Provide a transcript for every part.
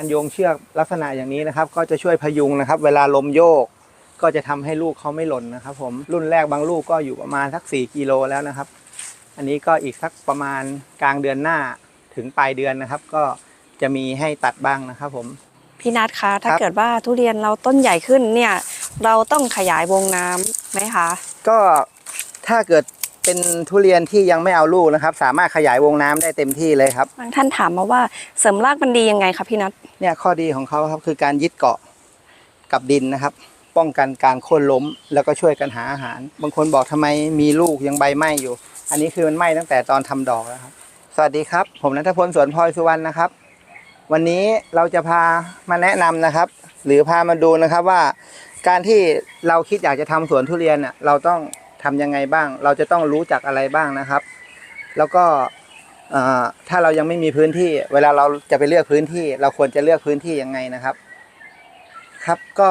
การโยงเชือกลักษณะอย่างนี้นะครับ ก็จะช่วยพยุงนะครับ เวลาลมโยก ก็จะทำให้ลูกเขาไม่หล่นนะครับ ผมรุ่นแรกบางลูกก็อยู่ประมาณสัก 4กิโลแล้วนะครับ อันนี้ก็อีกสักประมาณกลางเดือนหน้าถึงปลายเดือนนะครับ ก็จะมีให้ตัดบ้างนะครับ ผมพี่นัทคะถ้าครับเกิดว่าทุเรียนเราต้นใหญ่ขึ้นเนี่ย เราต้องขยายวงน้ำไหมคะ ก็ถ้าเกิด เป็นทุเรียนที่ยังไม่เอาลูกนะครับ สามารถขยายวงน้ำได้เต็มที่เลยครับ บางท่านถามมาว่าเสริมรากมันดียังไงคะพี่นัทเนี่ยข้อดีของเขาครับคือการยึดเกาะกับดินนะครับ ป้องกันการโค่นล้มแล้วก็ช่วยกันหาอาหาร บางคนบอกทำไมมีลูกยังใบไหม้อยู่ อันนี้คือมันไหม้ตั้งแต่ตอนทำดอกแล้วครับ สวัสดีครับ ผมนัทพลสวนพลอยสุวรรณนะครับ วันนี้เราจะพามาแนะนำนะครับ หรือพามาดูนะครับว่า การที่เราคิดอยากจะทำสวนทุเรียนน่ะเราต้อง ทำยังไงบ้าง เราจะต้องรู้จักอะไรบ้างนะครับ แล้วก็ถ้าเรายังไม่มีพื้นที่ เวลาเราจะไปเลือกพื้นที่ เราควรจะเลือกพื้นที่ยังไงนะครับ ครับก็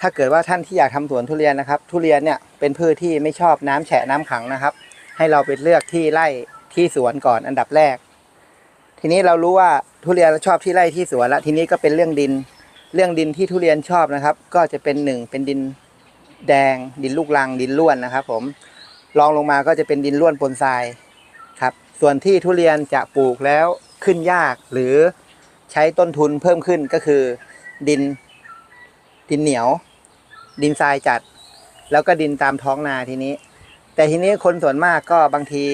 ถ้าเกิดว่าท่านที่อยากทำสวนทุเรียนนะครับ ทุเรียนเนี่ยเป็นพืชที่ไม่ชอบน้ำแฉะน้ำขังนะครับ ให้เราไปเลือกที่ไร่ที่สวนก่อนอันดับแรก ทีนี้เรารู้ว่าทุเรียนชอบที่ไร่ที่สวนแล้วทีนี้ก็เป็นเรื่องดิน เรื่องดินที่ทุเรียนชอบนะครับ ก็จะเป็นหนึ่งเป็นดิน แดง ดินลูกรังดินล้วนนะครับ ผมรองลงมาก็จะเป็นดินล้วนปนทรายครับ ส่วนที่ทุเรียนจะปลูกแล้วขึ้นยากหรือใช้ต้นทุนเพิ่มขึ้นก็คือ ดินดินเหนียว ดินทรายจัด แล้วก็ดินตามท้องนาทีนี้ แต่ทีนี้คนส่วนมากก็บางที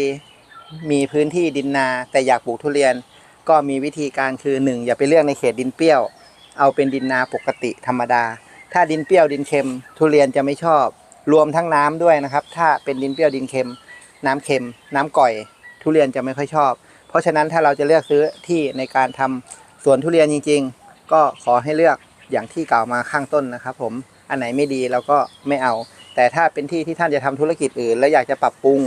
มีพื้นที่ดินนา แต่อยากปลูกทุเรียนก็มีวิธีการคือหนึ่งอย่าไปเลือกในเขตดินเปรี้ยว เอาเป็นดินนาปกติธรรมดา ถ้าดินเปรี้ยวดินเค็ม ทุเรียนจะไม่ชอบ รวมทั้งน้ำด้วยนะครับ ถ้าเป็นดินเปรี้ยวดินเค็ม น้ำเค็ม น้ำก่อย ทุเรียนจะไม่ค่อยชอบ เพราะฉะนั้นถ้าเราจะเลือกซื้อที่ในการทำสวนทุเรียนจริง ๆ ก็ขอให้เลือกอย่างที่กล่าวมาข้างต้นนะครับ ผมอันไหนไม่ดีเราก็ไม่เอา แต่ถ้าเป็นที่ที่ท่านจะทำธุรกิจอื่น แล้วอยากจะปรับปรุง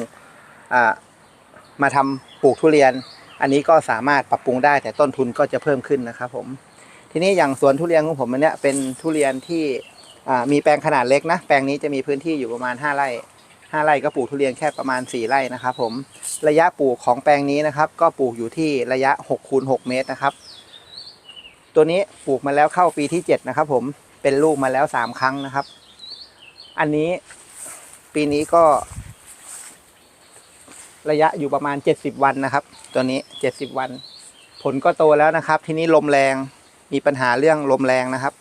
มาทำปลูกทุเรียน อันนี้ก็สามารถปรับปรุงได้แต่ต้นทุนก็จะเพิ่มขึ้นนะครับผม ทีนี้อย่างสวนทุเรียนของผมอันเนี้ยเป็นทุเรียนที่มีแปลงขนาดเล็กนะ แปลงนี้จะมีพื้นที่อยู่ประมาณ 5 ไร่ 5 ไร่ก็ปลูกทุเรียนแค่ประมาณ 4 ไร่นะครับผม ระยะปลูกของแปลงนี้นะครับ ก็ปลูกอยู่ที่ระยะ6คูณ6เมตรนะครับ ตัวนี้ปลูกมาแล้วเข้าปีที่ 7 นะครับผม เป็นลูกมาแล้ว 3 ครั้งนะครับ อันนี้ปีนี้ก็ ระยะอยู่ประมาณ 70 วันนะครับ ตัวนี้ 70 วัน ผลก็โตแล้วนะครับ ทีนี้ลมแรง มีปัญหาเรื่องลมแรงนะครับ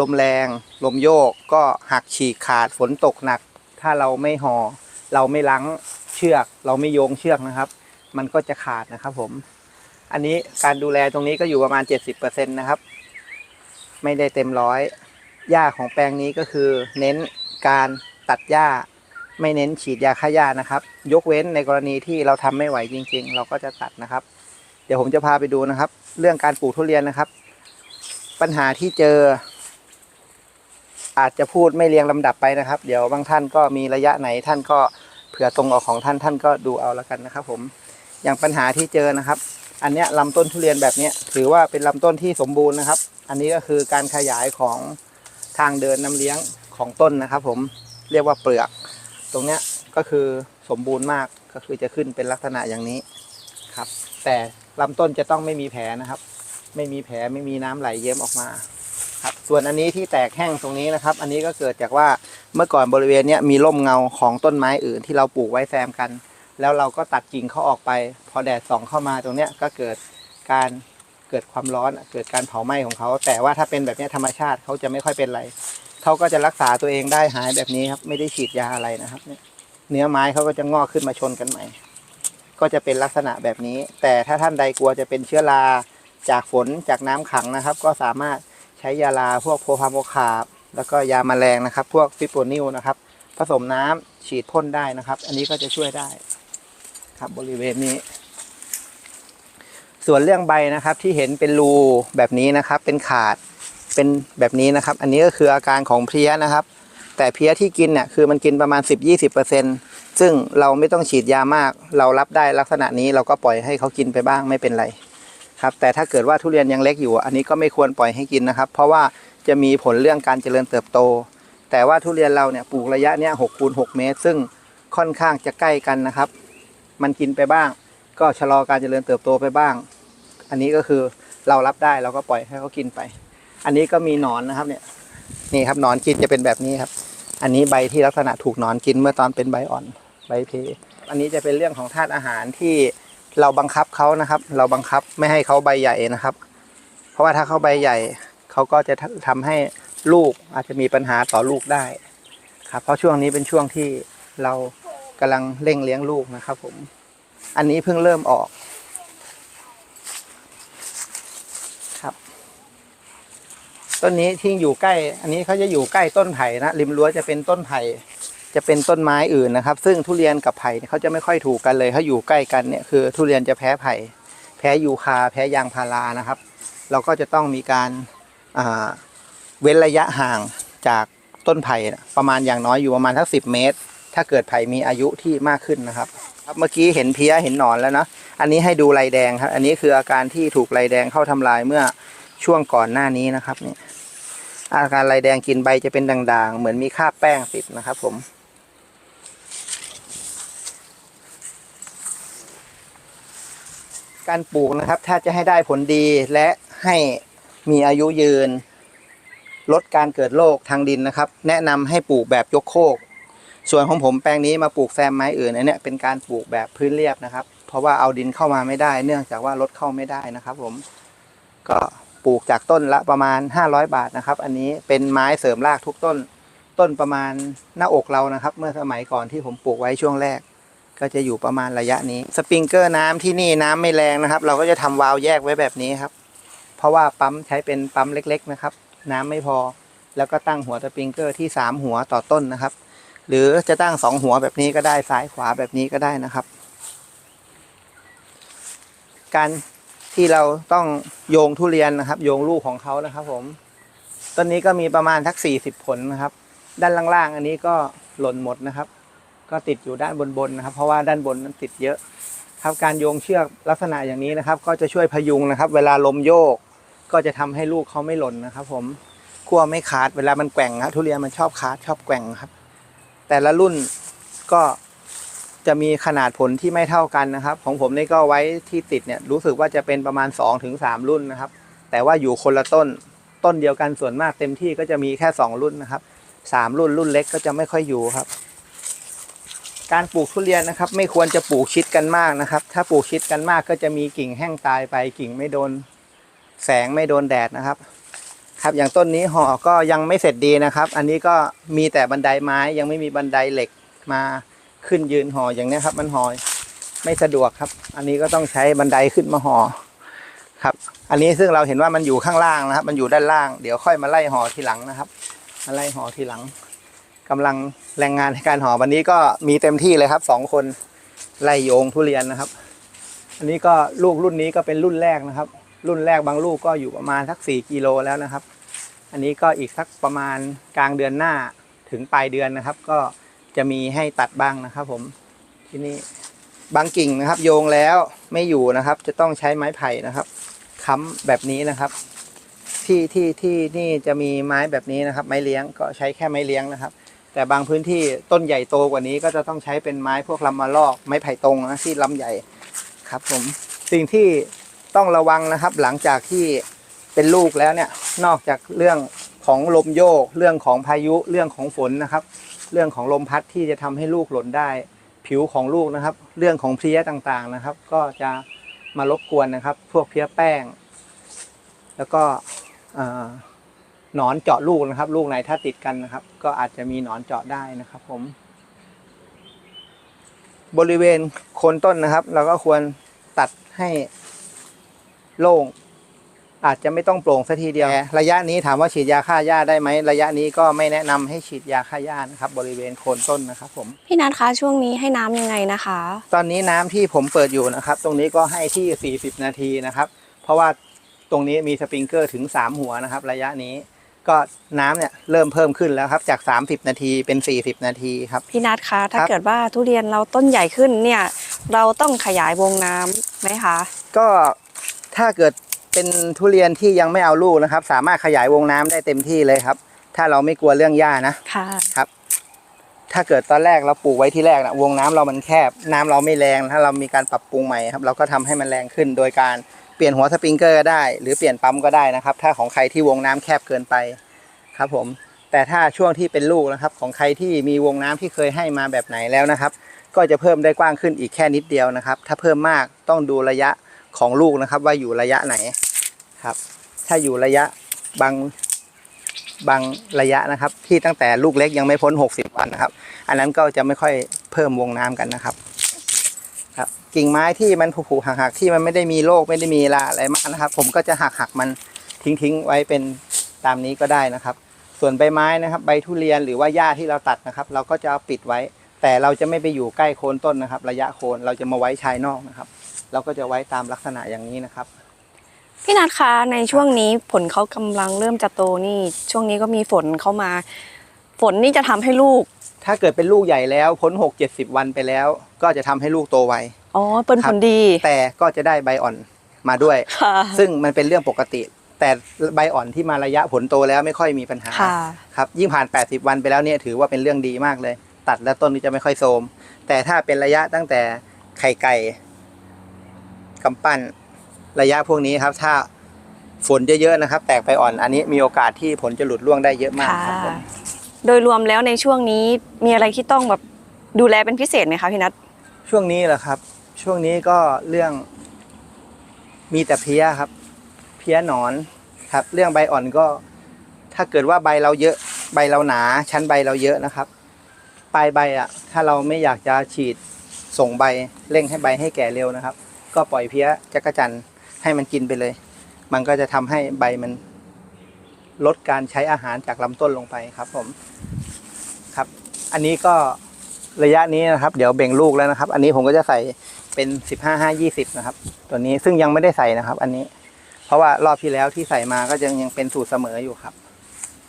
ลมแรงลมโยกก็หักฉีกขาดฝนตกหนัก ถ้าเราไม่ห่อเราไม่ล้างเชือก เราไม่โยงเชือกนะครับ มันก็จะขาดนะครับผม อันนี้การดูแลตรงนี้ก็อยู่ประมาณ 70%นะครับ ไม่ได้เต็มร้อยหญ้าของแปลงนี้ก็คือ เน้นการตัดหญ้า ไม่เน้นฉีดยาฆ่าหญ้านะครับ ยกเว้นในกรณีที่เราทำไม่ไหวจริง ๆ เราก็จะตัดนะครับ เดี๋ยวผมจะพาไปดูนะครับ เรื่องการปลูกทุเรียนนะครับ ปัญหาที่เจอ อาจจะพูดไม่เรียงลำดับไปนะครับ เดี๋ยวบางท่านก็มีระยะไหนท่านก็เผื่อตรงออกของท่านท่านก็ดูเอาละกันนะครับ ผมอย่างปัญหาที่เจอนะครับ อันเนี้ยลำต้นทุเรียนแบบเนี้ยถือว่าเป็นลำต้นที่สมบูรณ์นะครับ อันนี้ก็คือการขยายของทางเดินน้ำเลี้ยงของต้นนะครับ ผมเรียกว่าเปลือก ตรงเนี้ยก็คือสมบูรณ์มากก็คือจะขึ้นเป็นลักษณะอย่างนี้ครับ แต่ลำต้นจะต้องไม่มีแผลนะครับ ไม่มีแผลไม่มีน้ำไหลเยิ้มออกมาครับส่วนอันนี้ที่แตกแห้งตรงนี้นะครับ อันนี้ก็เกิดจากว่าเมื่อก่อนบริเวณนี้มีร่มเงาของต้นไม้อื่นที่เราปลูกไว้แซมกัน แล้วเราก็ตัดกิ่งเขาออกไป พอแดดส่องเข้ามาตรงนี้ก็เกิดการเกิดความร้อนเกิดการเผาไหม้ของเขา แต่ว่าถ้าเป็นแบบนี้ธรรมชาติเขาจะไม่ค่อยเป็นไรเขาก็จะรักษาตัวเองได้หายแบบนี้ครับไม่ได้ฉีดยาอะไรนะครับเนี่ยเนื้อไม้เขาก็จะงอกขึ้นมาชนกันใหม่ ก็จะเป็นลักษณะแบบนี้ แต่ถ้าท่านใดกลัวจะเป็นเชื้อรา จากฝนจากน้ำขังนะครับ ก็สามารถใช้ยาลาพวกโพพาโมคาบแล้วก็ยาแมลงนะครับ พวกฟิโปนิลนะครับ ผสมน้ำฉีดพ่นได้นะครับ อันนี้ก็จะช่วยได้ครับบริเวณนี้ ส่วนเรื่องใบนะครับที่เห็นเป็นรูแบบนี้นะครับ เป็นขาดเป็นแบบนี้นะครับ อันนี้ก็คืออาการของเพลี้ยนะครับ แต่เพลี้ยที่กินเนี่ยคือมันกินประมาณ 10-20%ซึ่งเราไม่ต้องฉีดยามาก เรารับได้ลักษณะนี้เราก็ปล่อยให้เขากินไปบ้างไม่เป็นไร ครับแต่ถ้าเกิดว่าทุเรียนยังเล็กอยู่ อันนี้ก็ไม่ควรปล่อยให้กินนะครับ เพราะว่าจะมีผลเรื่องการเจริญเติบโต แต่ว่าทุเรียนเราเนี่ยปลูกระยะเนี้ย6คูณ6เมตร ซึ่งค่อนข้างจะใกล้กันนะครับ มันกินไปบ้าง ก็ชะลอการเจริญเติบโตไปบ้าง อันนี้ก็คือเรารับได้เราก็ปล่อยให้เขากินไป อันนี้ก็มีหนอนนะครับเนี่ยนี่ครับหนอนกินจะเป็นแบบนี้ครับ อันนี้ใบที่ลักษณะถูกหนอนกินเมื่อตอนเป็นใบอ่อนใบเพอันนี้จะเป็นเรื่องของธาตุอาหารที่ เราบังคับเขานะครับ เราบังคับไม่ให้เขาใบใหญ่นะครับ เพราะว่าถ้าเขาใบใหญ่เขาก็จะทำให้ลูกอาจจะมีปัญหาต่อลูกได้ครับเพราะช่วงนี้เป็นช่วงที่เรากำลังเร่งเลี้ยงลูกนะครับ ผม อันนี้เพิ่งเริ่มออกครับ ต้นนี้ที่อยู่ใกล้ อันนี้เขาจะอยู่ใกล้ต้นไผ่นะริมรั้วจะเป็นต้นไผ่ จะเป็นต้นไม้อื่นนะครับ ซึ่งทุเรียนกับไผ่เขาจะไม่ค่อยถูกกันเลยเขาอยู่ใกล้กันเนี่ยคือ ทุเรียนจะแพ้ไผ่แพ้ยูคาแพ้ยางพารานะครับ เราก็จะต้องมีการาเว้นระยะห่างจากต้นไผ่ประมาณอย่างน้อยอยู่ประมาณทักสิบเมตร ถ้าเกิดไผ่มีอายุที่มากขึ้นนะครับครับเมื่อกี้เห็นเพี้ยเห็นหนอนแล้วนะอันนี้ให้ดูลายแดงครับอันนี้คืออาการที่ถูกลายแดงเข้าทำลายเมื่อช่วงก่อนหน้านี้นะครับเนี่ยอาการลายแดงกินใบจะเป็นด่างๆ เหมือนมีคราบแป้งติดนะครับผม การปลูกนะครับ ถ้าจะให้ได้ผลดีและให้มีอายุยืน ลดการเกิดโรคทางดินนะครับ แนะนำให้ปลูกแบบยกโคก ส่วนของผมแปลงนี้มาปลูกแซมไม้อื่นอันเนี้ยเป็นการปลูกแบบพื้นเรียบนะครับ เพราะว่าเอาดินเข้ามาไม่ได้ เนื่องจากว่ารถเข้าไม่ได้นะครับ ผมก็ปลูกจากต้นละประมาณ 500 บาทนะครับ อันนี้เป็นไม้เสริมรากทุกต้น ต้นประมาณหน้าอกเรานะครับ เมื่อสมัยก่อนที่ผมปลูกไว้ช่วงแรก ก็จะอยู่ประมาณระยะนี้ สปริงเกอร์น้ำที่นี่น้ำไม่แรงนะครับ เราก็จะทำวาล์วแยกไว้แบบนี้ครับ เพราะว่าปั๊มใช้เป็นปั๊มเล็ก ๆนะครับ น้ำไม่พอ แล้วก็ตั้งหัวสปริงเกอร์ที่ 3 หัวต่อต้นนะครับ หรือจะตั้งสองหัวแบบนี้ก็ได้ซ้ายขวาแบบนี้ก็ได้นะครับ การที่เราต้องโยงทุเรียนนะครับ โยงลูกของเขานะครับ ผมต้นนี้ก็มีประมาณทักสี่สิบผลนะครับ ด้านล่างๆ อันนี้ก็หล่นหมดนะครับ ก็ติดอยู่ด้านบนๆนะครับ เพราะว่าด้านบนนั้นติดเยอะ ครับการโยงเชือกลักษณะอย่างนี้นะครับ ก็จะช่วยพยุงนะครับ เวลาลมโยก ก็จะทำให้ลูกเขาไม่หล่นนะครับ ผมขั้วไม่ขาดเวลามันแกว่งนะทุเรียนมันชอบขาดชอบแกว่งครับ แต่ละรุ่นก็จะมีขนาดผลที่ไม่เท่ากันนะครับ ของผมนี่ก็ไว้ที่ติดเนี่ยรู้สึกว่าจะเป็นประมาณ 2-3ถึง3รุ่นนะครับ แต่ว่าอยู่คนละต้นต้นเดียวกันส่วนมากเต็มที่ก็จะมีแค่ 2 รุ่นนะครับสามรุ่นรุ่นเล็กก็จะไม่ค่อยอยู่ครับ การปลูกทุเรียนนะครับ ไม่ควรจะปลูกชิดกันมากนะครับ ถ้าปลูกชิดกันมากก็จะมีกิ่งแห้งตายไปกิ่งไม่โดนแสงไม่โดนแดดนะครับ ครับอย่างต้นนี้ห่อก็ยังไม่เสร็จดีนะครับ อันนี้ก็มีแต่บันไดไม้ยังไม่มีบันไดเหล็กมาขึ้นยืนห่ออย่างนี้ครับ มันห่อไม่สะดวกครับ อันนี้ก็ต้องใช้บันไดขึ้นมาห่อครับ อันนี้ซึ่งเราเห็นว่ามันอยู่ข้างล่างนะครับ มันอยู่ด้านล่าง เดี๋ยวค่อยมาไล่ห่อทีหลังนะครับมาไล่ห่อทีหลัง กำลังแรงงานในการห่อวันนี้ก็มีเต็มที่เลยครับสองคนไล่โยงทุเรียนนะครับ อันนี้ก็ลูกรุ่นนี้ก็เป็นรุ่นแรกนะครับ รุ่นแรกบางลูกก็อยู่ประมาณสักสี่กิโลแล้วนะครับ อันนี้ก็อีกสักประมาณกลางเดือนหน้าถึงปลายเดือนนะครับ ก็จะมีให้ตัดบ้างนะครับ ผมที่นี่บางกิ่งนะครับ โยงแล้วไม่อยู่นะครับ จะต้องใช้ไม้ไผ่นะครับค้ำแบบนี้นะครับ ที่ที่ที่นี่จะมีไม้แบบนี้นะครับ ไม้เลี้ยงก็ใช้แค่ไม้เลี้ยงนะครับ แต่บางพื้นที่ต้นใหญ่โตกว่านี้ก็จะต้องใช้เป็นไม้พวกลำมะลอกไม้ไผ่ตรงนะที่ลำใหญ่ครับผมสิ่งที่ต้องระวังนะครับ หลังจากที่เป็นลูกแล้วเนี่ยนอกจากเรื่องของลมโยก เรื่องของพายุเรื่องของฝนนะครับ เรื่องของลมพัดที่จะทำให้ลูกหล่นได้ ผิวของลูกนะครับ เรื่องของเพลี้ยต่างๆนะครับ ก็จะมารบกวนนะครับ พวกเพลี้ยแป้ง แล้วก็ หนอนเจาะลูกนะครับ ลูกไหนถ้าติดกันนะครับ ก็อาจจะมีหนอนเจาะได้นะครับผม บริเวณโคนต้นนะครับ เราก็ควรตัดให้โล่ง อาจจะไม่ต้องโปร่งสัทีเดียว ระยะนี้ถามว่าฉีดยาฆ่าหญ้าได้ไหมระยะนี้ก็ไม่แนะนำให้ฉีดยาฆ่าหญ้านะครับ บริเวณโคนต้นนะครับผมพี่นัทคะช่วงนี้ให้น้ำยังไงนะคะ ตอนนี้น้ำที่ผมเปิดอยู่นะครับ ตรงนี้ก็ให้ที่ 40 นาทีนะครับ เพราะว่าตรงนี้มีสปริงเกอร์ถึง 3 หัวนะครับ ระยะนี้ ก็น้ำเนี่ยเริ่มเพิ่มขึ้นแล้วครับ จาก 30 นาทีเป็น 40 นาทีครับ พี่นัทคะ ถ้าครับ เกิดว่าทุเรียนเราต้นใหญ่ขึ้นเนี่ย เราต้องขยายวงน้ำไหมคะ ก็ถ้าเกิดเป็นทุเรียนที่ยังไม่เอาลูกนะครับ สามารถขยายวงน้ำได้เต็มที่เลยครับ ถ้าเราไม่กลัวเรื่องหญ้านะ ค่ะครับถ้าเกิดตอนแรกเราปลูกไว้ที่แรกนะวงน้ำเรามันแคบ น้ำเราไม่แรง ถ้าเรามีการปรับปรุงใหม่ครับ เราก็ทำให้มันแรงขึ้นโดยการ ปลี่ยนหัวสปริงเกอร์ก็ได้ หรือเปลี่ยนปั๊มก็ได้นะครับ ถ้าของใครที่วงน้ำแคบเกินไปครับผม แต่ถ้าช่วงที่เป็นลูกนะครับ ของใครที่มีวงน้ำที่เคยให้มาแบบไหนแล้วนะครับ ก็จะเพิ่มได้กว้างขึ้นอีกแค่นิดเดียวนะครับ ถ้าเพิ่มมากต้องดูระยะของลูกนะครับ ว่าอยู่ระยะไหนครับ ถ้าอยู่ระยะบางบางระยะนะครับ ที่ตั้งแต่ลูกเล็กยังไม่พ้น 60 วันนะครับ อันนั้นก็จะไม่ค่อยเพิ่มวงน้ำกันนะครับ กิ่งไม้ที่มันผุๆหักๆที่มันไม่ได้มีโรคไม่ได้มีลาอะไรมากนะครับ ผมก็จะหักหักๆมันทิ้งๆไว้เป็นตามนี้ก็ได้นะครับ ส่วนใบไม้นะครับ ใบทุเรียนหรือว่าหญ้าที่เราตัดนะครับ เราก็จะเอาปิดไว้ แต่เราจะไม่ไปอยู่ใกล้โคนต้นนะครับ ระยะโคนเราจะมาไว้ชายนอกนะครับ เราก็จะไว้ตามลักษณะอย่างนี้นะครับ พี่นัทคะในช่วงนี้ผลเขากำลังเริ่มจะโตนี่ ช่วงนี้ก็มีฝนเข้ามา ฝนนี่จะทำให้ลูก ถ้าเกิดเป็นลูกใหญ่แล้วพ้น6 70 วันไปแล้ว ก็จะทำให้ลูกโตไว อ๋อเป็นครัผบลดี แต่ก็จะได้ใบอ่อนมาด้วยค่ะซึ่งมันเป็นเรื่องปกติ แต่ใบอ่อนที่มาระยะผลโตแล้วไม่ค่อยมีปัญหาค่ะครับยิ่งผ่าน 80 วันไปแล้วเนี่ยถือว่าเป็นเรื่องดีมากเลย ตัดแล้วต้นนี้จะไม่ค่อยโทรมแต่ถ้าเป็นระยะตั้งแต่ไข่ไก่กำปั้นระยะพวกนี้ครับ ถ้าฝนเยอะๆนะครับ แตกไปอ่อนอันนี้มีโอกาสที่ผลจะหลุดร่วงได้เยอะมากค่ะครับผมโดยรวมแล้วในช่วงนี้มีอะไรที่ต้องแบบดูแลเป็นพิเศษไหมคะพี่นัทช่วงนี้แหละครับ ช่วงนี้ก็เรื่องมีแต่เพี้ยครับ เพี้ยหนอนครับ เรื่องใบอ่อนก็ ถ้าเกิดว่าใบเราเยอะใบเราหนา ชั้นใบเราเยอะนะครับ ปลายใบอะ ถ้าเราไม่อยากจะฉีดส่งใบเร่งให้ใบให้แก่เร็วนะครับ ก็ปล่อยเพี้ยจักรจันให้มันกินไปเลย มันก็จะทำให้ใบมันลดการใช้อาหารจากลำต้นลงไปครับ ผมครับ อันนี้ก็ระยะนี้นะครับ เดี๋ยวเบ่งลูกแล้วนะครับ อันนี้ผมก็จะใส่ เป็นสิบห้าห้ายี่สิบนะครับ ตัวนี้ซึ่งยังไม่ได้ใส่นะครับ อันนี้ เพราะว่ารอบที่แล้วที่ใส่มาก็ยังยังเป็นสูตรเสมออยู่ครับ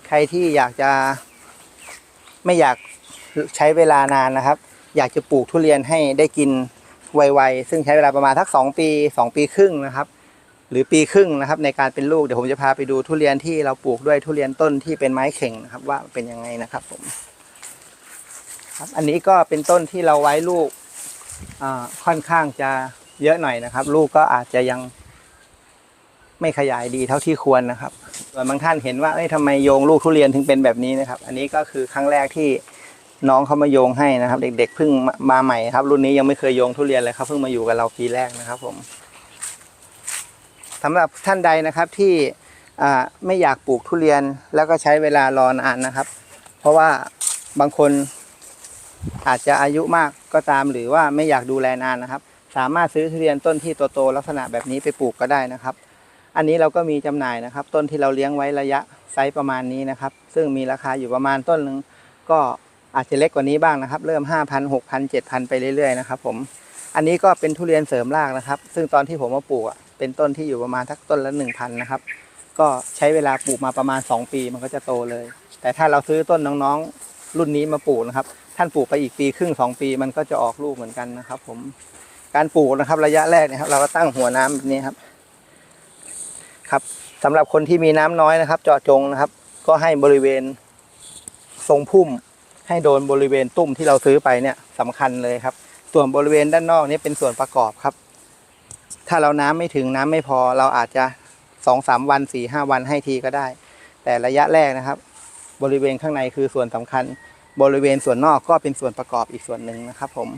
ใครที่อยากจะไม่อยากใช้เวลานานนะครับ อยากจะปลูกทุเรียนให้ได้กินไวๆซึ่งใช้เวลาประมาณทักสองปีสองปีครึ่งนะครับ หรือปีครึ่งนะครับ ในการเป็นลูกเดี๋ยวผมจะพาไปดูทุเรียนที่เราปลูกด้วยทุเรียนต้นที่เป็นไม้เข่งนะครับ ว่าเป็นยังไงนะครับผมครับ อันนี้ก็เป็นต้นที่เราไว้ลูก ค่อนข้างจะเยอะหน่อยนะครับ ลูกก็อาจจะยังไม่ขยายดีเท่าที่ควรนะครับส่วนบางท่านเห็นว่าเอ้ยทำไมโยงลูกทุเรียนถึงเป็นแบบนี้นะครับ อันนี้ก็คือครั้งแรกที่น้องเขามาโยงให้นะครับ เด็กๆเพิ่งมาใหม่ครับ รุ่นนี้ยังไม่เคยโยงทุเรียนเลยครับเพิ่งมาอยู่กับเราปีแรกนะครับ ผมสำหรับท่านใดนะครับที่ไม่อยากปลูกทุเรียนแล้วก็ใช้เวลารอนานนะครับ เพราะว่าบางคน อาจจะอายุมากก็ตามหรือว่าไม่อยากดูแลนานนะครับ สามารถซื้อทุเรียนต้นที่โตๆลักษณะแบบนี้ไปปลูกก็ได้นะครับ อันนี้เราก็มีจำหน่ายนะครับ ต้นที่เราเลี้ยงไว้ระยะไซส์ประมาณนี้นะครับ ซึ่งมีราคาอยู่ประมาณต้นหนึ่งก็อาจจะเล็กกว่านี้บ้างนะครับ เริ่ม 5,000 6,000 7,000 ไปเรื่อยๆนะครับผมอันนี้ก็เป็นทุเรียนเสริมรากนะครับ ซึ่งตอนที่ผมมาปลูกเป็นต้นที่อยู่ประมาณทักต้นละ1,000นะครับก็ใช้เวลาปลูกมาประมาณ 2 ปีมันก็จะโตเลย แต่ถ้าเราซื้อต้นน้องๆ รุ่นนี้มาปลูกนะครับ ท่านปลูกไปอีกปีครึ่งสองปีมันก็จะออกลูกเหมือนกันนะครับ ผมการปลูกนะครับ ระยะแรกนะครับ เราก็ตั้งหัวน้ำแบบนี้ครับ ครับสำหรับคนที่มีน้ำน้อยนะครับ เจาะจงนะครับ ก็ให้บริเวณทรงพุ่ม ให้โดนบริเวณตุ้มที่เราซื้อไปเนี่ยสำคัญเลยครับ ส่วนบริเวณด้านนอกนี้เป็นส่วนประกอบครับ ถ้าเราน้ำไม่ถึงน้ำไม่พอ เราอาจจะสองสามวันสี่ห้าวันให้ทีก็ได้ แต่ระยะแรกนะครับ บริเวณข้างในคือส่วนสำคัญ บริเวณส่วนนอกก็เป็นส่วนประกอบอีกส่วนหนึ่งนะครับผม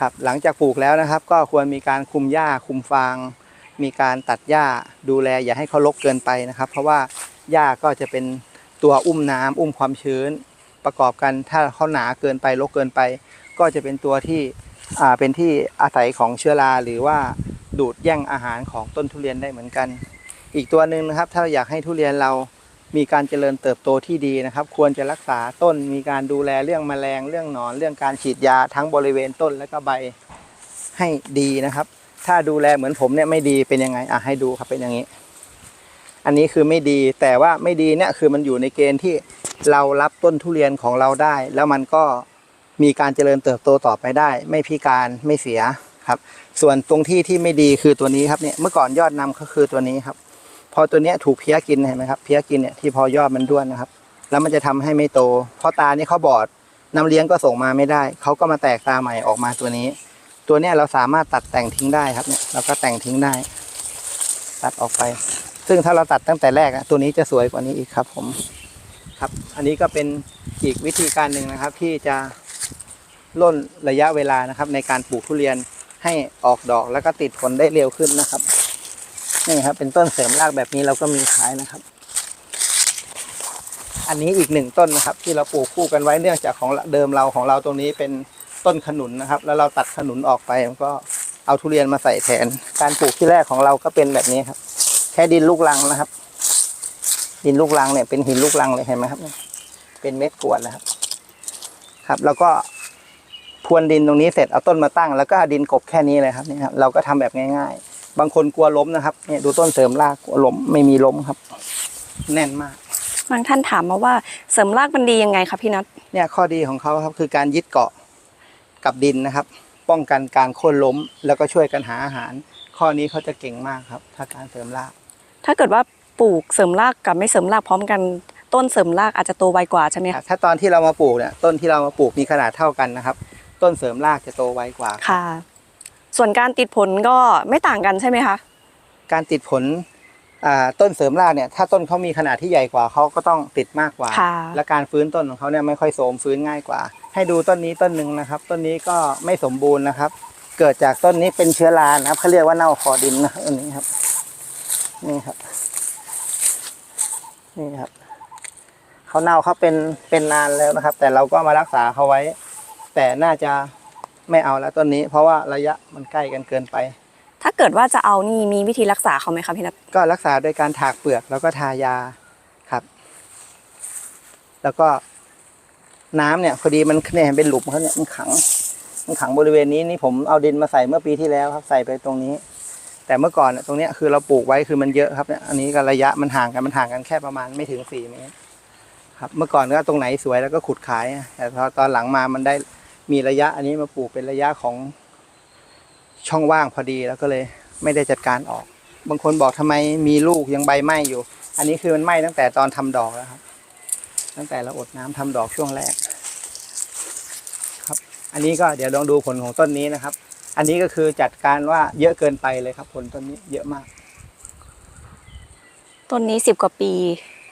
ครับหลังจากปลูกแล้วนะครับ ก็ควรมีการคุมหญ้าคุมฟาง มีการตัดหญ้าดูแลอย่าให้เขารกเกินไปนะครับ เพราะว่าหญ้าก็จะเป็นตัวอุ้มน้ำอุ้มความชื้น ประกอบกันถ้าเขาหนาเกินไปรกเกินไป ก็จะเป็นตัวที่เป็นที่อาศัยของเชื้อราหรือว่าดูดแย่งอาหารของต้นทุเรียนได้เหมือนกัน อีกตัวหนึ่งนะครับ ถ้าเราอยากให้ทุเรียนเรา มีการเจริญเติบโตที่ดีนะครับ ควรจะรักษาต้นมีการดูแลเรื่องแมลงเรื่องหนอนเรื่องการฉีดยาทั้งบริเวณต้นและก็ใบให้ดีนะครับ ถ้าดูแลเหมือนผมเนี่ยไม่ดีเป็นยังไงอะให้ดูครับเป็นอย่างนี้ อันนี้คือไม่ดีแต่ว่าไม่ดีเนี่ยคือมันอยู่ในเกณฑ์ที่เรารับต้นทุเรียนของเราได้ แล้วมันก็มีการเจริญเติบโตต่อไปได้ ไม่พิการไม่เสียครับ ส่วนตรงที่ที่ไม่ดีคือตัวนี้ครับเนี่ยเมื่อก่อนยอดนำก็คือตัวนี้ครับ พอตัวเนี้ยถูกเพี้ยกินเห็นไหมครับเพี้ยกินเนี่ยที่พอยอดมันด้วนนะครับ แล้วมันจะทำให้ไม่โต เพราะตานี่เขาบอดน้ำเลี้ยงก็ส่งมาไม่ได้ เขาก็มาแตกตาใหม่ออกมาตัวนี้ ตัวเนี้ยเราสามารถตัดแต่งทิ้งได้ครับเนี่ยเราก็แต่งทิ้งได้ ตัดออกไป ซึ่งถ้าเราตัดตั้งแต่แรกอะตัวนี้จะสวยกว่านี้อีกครับ ผมครับ อันนี้ก็เป็นอีกวิธีการหนึ่งนะครับ ที่จะล่นระยะเวลานะครับ ในการปลูกทุเรียนให้ออกดอกแล้วก็ติดผลได้เร็วขึ้นนะครับ นี่ครับ เป็นต้นเสริมรากแบบนี้เราก็มีขายนะครับ อันนี้อีกหนึ่งต้นนะครับ ที่เราปลูกคู่กันไว้เนื่องจากของเดิมเราของเราตรงนี้เป็นต้นขนุนนะครับ แล้วเราตัดขนุนออกไปมันก็เอาทุเรียนมาใส่แทน การปลูกที่แรกของเราก็เป็นแบบนี้ครับแค่ดินลูกรังนะครับ ดินลูกรังเนี่ยเป็นหินลูกรังเลยเห็นไหมครับ เป็นเม็ดกวดนะครับ ครับ แล้วก็พรวนดินตรงนี้เสร็จเอาต้นมาตั้ง แล้วก็ดินกบแค่นี้เลยครับนี่ครับเราก็ทำแบบง่าย ๆ บางคนกลัวล้มนะครับเนี่ยดูต้นเสริมรากกลัวล้มไม่มีล้มครับ แน่นมาก บางท่านถามมาว่าเสริมรากมันดียังไงคะพี่นัทเนี่ยข้อดีของเขาครับคือการยึดเกาะกับดินนะครับ ป้องกันการโค่นล้ม แล้วก็ช่วยกันหาอาหาร ข้อนี้เขาจะเก่งมากครับ ถ้าการเสริมราก ถ้าเกิดว่าปลูกเสริมรากกับไม่เสริมรากพร้อมกันต้นเสริมรากอาจจะโตไวกว่าใช่ไหมคะถ้าตอนที่เรามาปลูกเนี่ยต้นที่เรามาปลูกมีขนาดเท่ากันนะครับ ต้นเสริมรากจะโตไวกว่าค่ะ ส่วนการติดผลก็ไม่ต่างกันใช่ไหมคะ การติดผลอ่าต้นเสริมรากเนี่ยถ้าต้นเขามีขนาดที่ใหญ่กว่าเขาก็ต้องติดมากกว่าค่ะและการฟื้นต้นของเขาเนี่ยไม่ค่อยโทรมฟื้นง่ายกว่า ให้ดูต้นนี้ต้นหนึ่งนะครับ ต้นนี้ก็ไม่สมบูรณ์นะครับ เกิดจากต้นนี้เป็นเชื้อรานะครับเขาเรียกว่าเน่าคอดินนะครับอันนี้ครับ นี่ครับ นี่ครับเขาเน่าเขาเป็นเป็นนานแล้วนะครับ แต่เราก็มารักษาเขาไว้ แต่น่าจะ ไม่เอาแล้วต้นนี้ เพราะว่าระยะมันใกล้กันเกินไป ถ้าเกิดว่าจะเอานี่มีวิธีรักษาเขาไหมคะพี่นัทก็รักษาโดยการถากเปลือกแล้วก็ทายาครับ แล้วก็น้ำเนี่ยพอดีมันเนี่ยเป็นหลุมเขาเนี่ยมันขัง มันขังบริเวณนี้นี่ผมเอาดินมาใส่เมื่อปีที่แล้วครับใส่ไปตรงนี้ แต่เมื่อก่อนเนี่ยตรงเนี้ยคือเราปลูกไว้คือมันเยอะครับเนี่ยอันนี้ก็ระยะมันห่างกันมันห่างกันแค่ประมาณไม่ถึงสี่เมตรครับ เมื่อก่อนก็ตรงไหนสวยแล้วก็ขุดขาย แต่พอตอนหลังมามันได้ มีระยะอันนี้มาปลูกเป็นระยะของช่องว่างพอดีแล้วก็เลยไม่ได้จัดการออก บางคนบอกทำไมมีลูกยังใบไหม้อยู่ อันนี้คือมันไหม้ตั้งแต่ตอนทำดอกแล้วครับ ตั้งแต่เราอดน้ำทำดอกช่วงแรก ครับ อันนี้ก็เดี๋ยวลองดูผลของต้นนี้นะครับ อันนี้ก็คือจัดการว่าเยอะเกินไปเลยครับ ผลต้นนี้เยอะมาก ต้นนี้สิบกว่าปี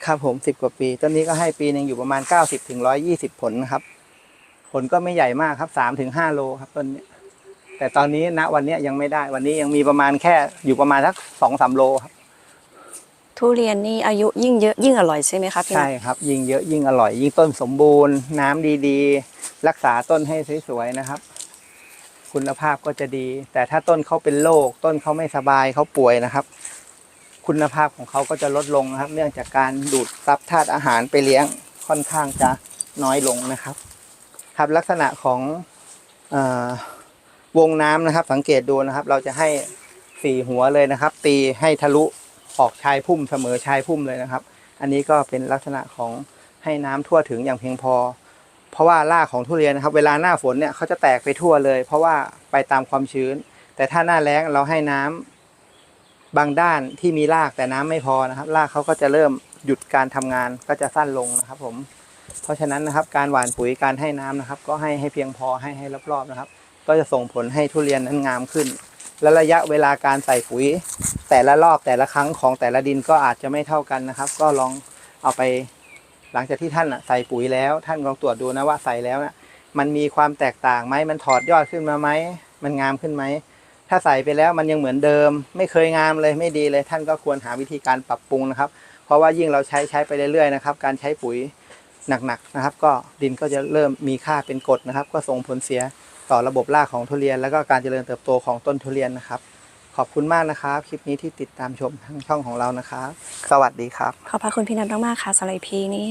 ครับผมสิบกว่าปี ต้นนี้ก็ให้ปีหนึ่งอยู่ประมาณเก้าสิบถึงร้อยี่สิบผลนะครับ ผลก็ไม่ใหญ่มากครับสามถึงห้าโลครับต้นนี้แต่ตอนนี้ณวันนี้ยังไม่ได้ วันนี้ยังมีประมาณแค่อยู่ประมาณสักสองสามโลครับ ทุเรียนนี่อายุยิ่งเยอะยิ่งอร่อยใช่ไหมคะพี่นัใช่ทครับ ยิ่งเยอะยิ่งอร่อย ยิ่งต้นสมบูรณ์ น้ำดีๆ รักษาต้นให้สวยๆนะครับ คุณภาพก็จะดี แต่ถ้าต้นเขาเป็นโรคต้นเขาไม่สบายเขาป่วยนะครับ คุณภาพของเขาก็จะลดลงนะครับ เนื่องจากการดูดซับธาตุอาหารไปเลี้ยงค่อนข้างจะน้อยลงนะครับ ครับลักษณะของอวงน้ำนะครับ สังเกตดูนะครับ เราจะให้สี่หัวเลยนะครับ ตีให้ทะลุออกชายพุ่มเสมอชายพุ่มเลยนะครับ อันนี้ก็เป็นลักษณะของให้น้ำทั่วถึงอย่างเพียงพอ เพราะว่ารากของทุเรียนนะครับ เวลาหน้าฝนเนี่ยเขาจะแตกไปทั่วเลย เพราะว่าไปตามความชื้น แต่ถ้าหน้าแล้งเราให้น้ำบางด้านที่มีรากแต่น้ำไม่พอนะครับรากเขาก็จะเริ่มหยุดการทำงานก็จะสั้นลงนะครับผม เพราะฉะนั้นนะครับการหว่านปุ๋ยการให้น้ำนะครับ ก็ให้ให้เพียงพอให้ให้รอบๆนะครับ ก็จะส่งผลให้ทุเรียนนั้นงามขึ้น และระยะเวลาการใส่ปุ๋ย แต่ละรอบแต่ละครั้งของแต่ละดินก็อาจจะไม่เท่ากันนะครับ ก็ลองเอาไปหลังจากที่ท่านใส่ปุ๋ยแล้ว ท่านลองตรวจดูนะว่าใส่แล้วนะมันมีความแตกต่างไหมมันถอดยอดขึ้นมาไหมมันงามขึ้นไหมถ้าใส่ไปแล้วมันยังเหมือนเดิม ไม่เคยงามเลยไม่ดีเลย ท่านก็ควรหาวิธีการปรับปรุงนะครับ เพราะว่ายิ่งเราใช้ใช้ไปเรื่อยๆนะครับ การใช้ปุ๋ย หนักๆนะครับ ก็ดินก็จะเริ่มมีค่าเป็นกรดนะครับ ก็ส่งผลเสียต่อระบบรากของทุเรียน แล้วก็การเจริญเติบโตของต้นทุเรียนนะครับ ขอบคุณมากนะครับ คลิปนี้ที่ติดตามชมทางช่องของเรานะครับ สวัสดีครับ ขอบพระคุณพี่นัทมากๆค่ะสำหรับ EP นี้